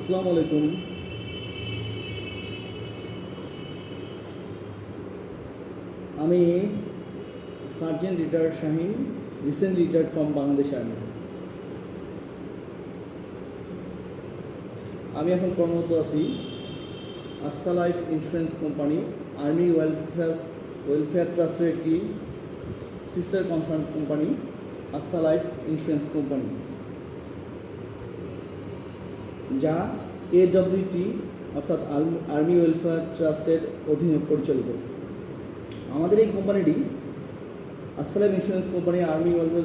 আসসালামু আলাইকুম। আমি sergeant retired Shahin, recent retired from Bangladesh army. আমি এখন কর্মরত আছি Astha life insurance company, army welfare welfare ট্রাস্টের একটি sister concern company, Astha life insurance company. যা এডব্লিউটি অর্থাৎ আর্মি- ওয়েলফেয়ার ট্রাস্টের অধীনে পরিচালিত। আমাদের এই কোম্পানিটি আস্তালাম insurance company army welfare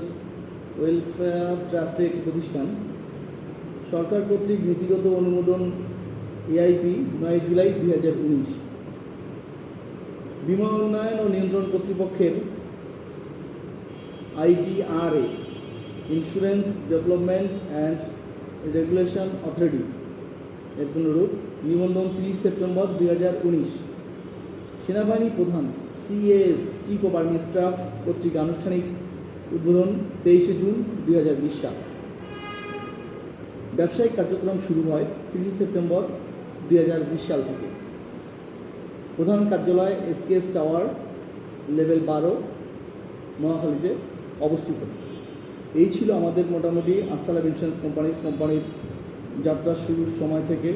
welfare ট্রাস্টের একটি প্রতিষ্ঠান। সরকার কর্তৃক নীতিগত অনুমোদন এআইপি নয় জুলাই দুই হাজার উনিশ। বিমা উন্নয়ন ও নিয়ন্ত্রণ কর্তৃপক্ষের IDRA insurance development and regulation authority. এর পুনরূপ নিবন্ধন তিরিশ সেপ্টেম্বর দুই হাজার উনিশ। সেনাবাহিনী প্রধান CAS chief of army staff কর্তৃক আনুষ্ঠানিক উদ্বোধন তেইশে জুন দুই হাজার বিশ সাল। ব্যবসায়িক কার্যক্রম শুরু হয় তিরিশে সেপ্টেম্বর দুই হাজার বিশ সাল থেকে। প্রধান কার্যালয় এসকেএস টাওয়ার লেভেল বারো মহাখালীতে অবস্থিত। এই ছিল আমাদের মোটামুটি আস্তালাভ ইন্স্যুরেন্স কোম্পানির কোম্পানির যাত্রা শুরুর সময় থেকে।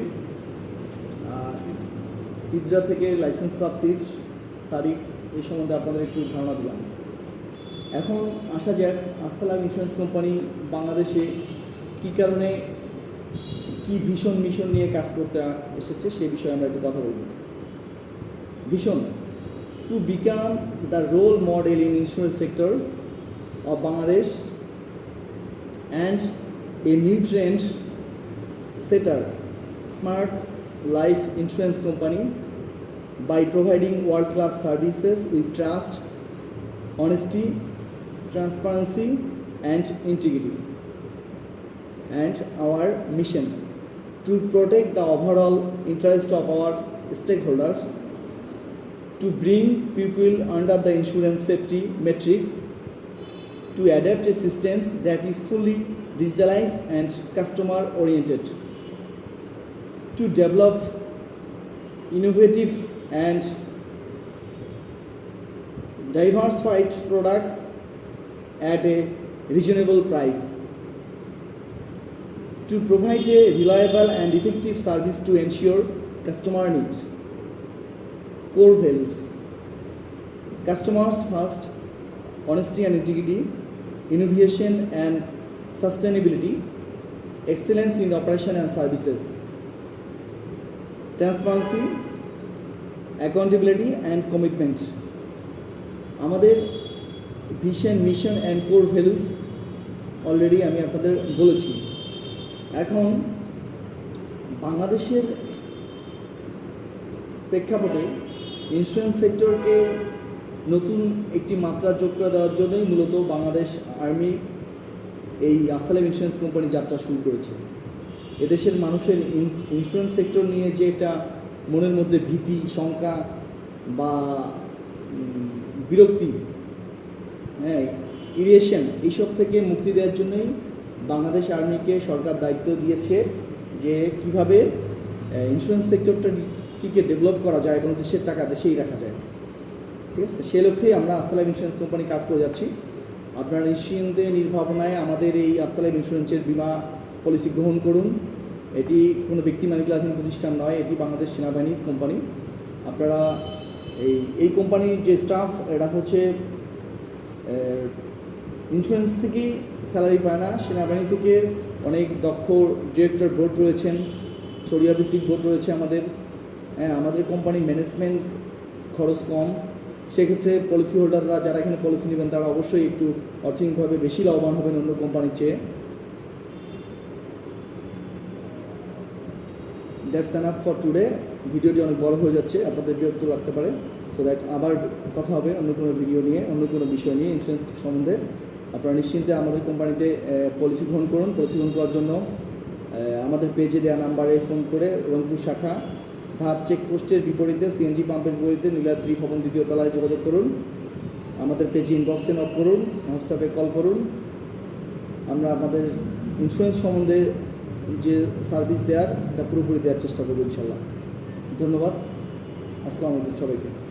ইদ্রা থেকে লাইসেন্স প্রাপ্তির তারিখ এই সম্বন্ধে আপনাদের একটু ধারণা দিলাম। এখন আসা যাক আস্তালাভ ইন্স্যুরেন্স কোম্পানি বাংলাদেশে কী কারণে কি ভীষণ মিশন নিয়ে কাজ করতে এসেছে সেই বিষয়ে আমরা একটু কথা বলব। Vision to become the role model in insurance sector of Bangladesh and a new trend setter, smart life insurance company by providing world-class services with trust, honesty, transparency and integrity. And our mission to protect the overall interest of our stakeholders, to bring people under the insurance safety matrix to adapt a system that is fully digitalized and customer oriented to develop innovative and diversified products at a reasonable price. To provide a reliable and effective service to ensure customer needs. core values. Customers first honesty and integrity innovation and sustainability excellence in operation and services transparency accountability and commitment আমাদের vision mission and core values already আমি আপনাদের বলেছি। এখন বাংলাদেশের প্রেক্ষাপটে insurance সেক্টরকে নতুন একটি মাত্রা যোগ করে দেওয়ার জন্যই মূলত বাংলাদেশ আর্মি এই আস্তালেম ইন্স্যুরেন্স কোম্পানি যাত্রা শুরু করেছে। এদেশের মানুষের ইন্স্যুরেন্স সেক্টর নিয়ে যে একটা মনের মধ্যে ভীতি, শঙ্কা বা বিরক্তি হ্যাঁ ইরিয়েশন এইসব থেকে মুক্তি দেওয়ার জন্যই বাংলাদেশ আর্মিকে সরকার দায়িত্ব দিয়েছে যে কীভাবে ইন্স্যুরেন্স সেক্টরটাকে ডেভেলপ করা যায় এবং দেশের টাকা দেশেই রাখা যায়। ঠিক আছে? সে লক্ষ্যেই আমরা আস্তালাইফ ইন্স্যুরেন্স কোম্পানি কাজ করে যাচ্ছি। আপনারা নিশ্চিন্তে, নির্ভাবনায় আমাদের এই আস্তালাইফ ইন্স্যুরেন্সের বিমা পলিসি গ্রহণ করুন। এটি কোনো ব্যক্তি মালিকাধীন প্রতিষ্ঠান নয়, এটি বাংলাদেশ সেনাবাহিনীর কোম্পানি আপনারা এই এই কোম্পানির যে স্টাফ এরা হচ্ছে ইন্স্যুরেন্স থেকেই স্যালারি পায় না। সেনাবাহিনী থেকে অনেক দক্ষ ডিরেক্টর বোর্ড রয়েছেন সরিয়াভিত্তিক বোর্ড রয়েছে আমাদের। হ্যাঁ আমাদের কোম্পানির ম্যানেজমেন্ট খরচ কম। সেক্ষেত্রে পলিসি হোল্ডাররা যারা এখানে পলিসি নেবেন, তারা অবশ্যই একটু অর্থনৈতিকভাবে বেশি লাভবান হবেন অন্য কোম্পানির চেয়ে। That's an up for today ভিডিওটি অনেক বড় হয়ে যাচ্ছে, আপনাদের বিরক্ত লাগতে পারে। সো দ্যাট আবার কথা হবে অন্য কোনো ভিডিও নিয়ে, অন্য কোনো বিষয় নিয়ে ইন্স্যুরেন্স সম্বন্ধে। আপনারা নিশ্চিন্তে আমাদের কোম্পানিতে পলিসি গ্রহণ করুন। পলিসি গ্রহণ করার জন্য আমাদের পেজে দেওয়া নাম্বারে ফোন করে রংপুর শাখা ধাপ চেকপোস্টের বিপরীতে সিএনজি পাম্পের বিপরীতে নীলাদ্রি ভবন দ্বিতীয় তলায় যোগাযোগ করুন। আমাদের পেজে ইনবক্সে নক করুন হোয়াটসঅ্যাপে কল করুন। আমরা আমাদের ইন্স্যুরেন্স সম্বন্ধে যে সার্ভিস দেওয়ার এটা পুরোপুরি দেওয়ার চেষ্টা করব ইনশাল্লাহ। ধন্যবাদ। আসসালামু আলাইকুম সবাইকে।